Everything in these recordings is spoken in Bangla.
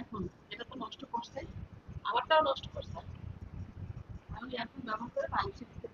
এখন এটা তো নষ্ট করছে, আমারটাও নষ্ট করছে। আমি এখন ব্যবহার করে মানুষের দিতে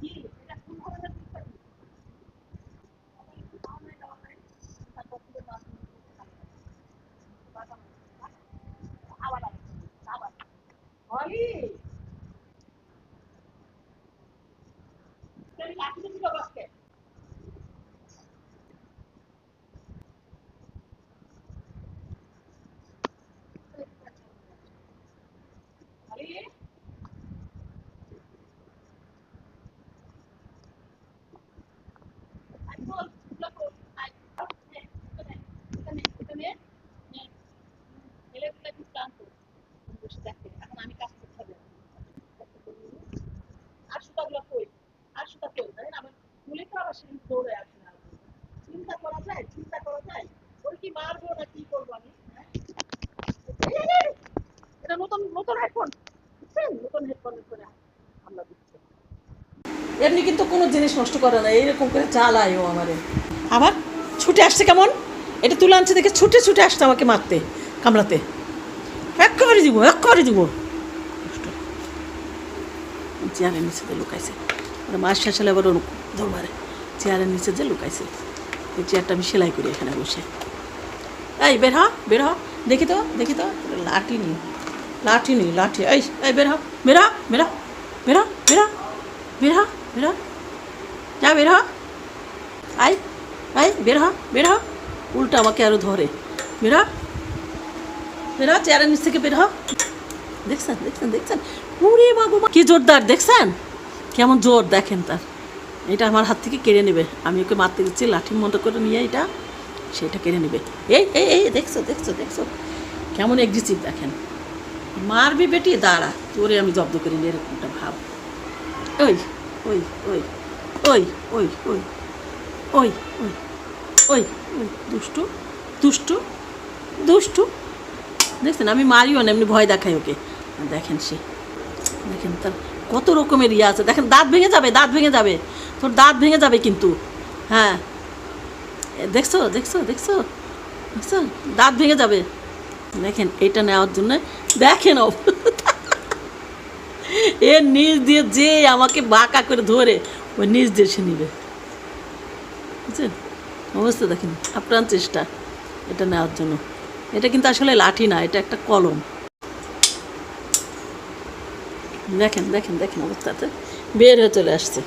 কি then it acts as a basket. মারবো না, কি করব আমি? হ্যাঁ? এটা নতুন নতুন হেডফোন নতুন হেডফোনের করে হামলা দিচ্ছে। এমনি কিন্তু কোনো জিনিস নষ্ট করে না, এইরকম করে চালায় ও আমারে। আবার ছুটে আসছে কেমন? এটা তুলে আনছে দেখে ছুটে ছুটে আসছে আমাকে মারতে, কামড়াতে। একেবারে দিব একেবারে দিব। চেয়ারের নিচে যে লুকাইছে। ওরা শেষ হলে আবার মারে চেয়ারের নিচে যে লুকাইছে। এই চেয়ারটা আমি সেলাই করি এখানে বসে। এই বের হ বের হ দেখি তো দেখি তো লাঠি নি লাঠি নি লাঠি এই এই বের হ বের হ বের হ বের বের বের বের যা বের হ আই আই বের হ বের হ উল্টা আমাকে আরও ধরে বের হ বের চেয়ারের নিচ থেকে বের হ দেখছেন দেখছেন দেখছেন উরে মাগো কি জোরদার দেখছেন কেমন জোর দেখেন তার এটা আমার হাত থেকে কেড়ে নেবে আমি ওকে মারতে দিচ্ছি লাঠির মতো করে নিয়ে এটা সেটা কেড়ে নেবে এই এই এই দেখছ দেখছ দেখছ কেমন এগ্রেসিভ দেখেন মারবি বেটি দাঁড়া তোরে আমি জব্দ করি নি এরকমটা ভাব ওই ওই ওই ওই ওই ওই ওই ওই ওই ওই দুষ্টু দুষ্টু দুষ্টু দেখছেন আমি মারিও না এমনি ভয় দেখাই ওকে দেখেন সে দেখেন তার কত রকমের ইয়ে আছে দেখেন দাঁত ভেঙে যাবে দাঁত ভেঙে যাবে তোর দাঁত ভেঙে যাবে কিন্তু হ্যাঁ দেখছ দেখছ দেখছ দেখছ? দাঁত ভেঙে যাবে। দেখেন, এটা নেওয়ার জন্য দেখেন এর নিচ দিয়ে যে আমাকে বাঁকা করে ধরে ওই নিজ দিয়ে সে নিবে। বুঝছেন? অবস্থা দেখেন, আপ্রাণ চেষ্টা এটা নেওয়ার জন্য। এটা কিন্তু আসলে লাঠি না, এটা একটা কলম। দেখেন দেখেন দেখেন অবস্থাতে বের হয়ে চলে আসছে।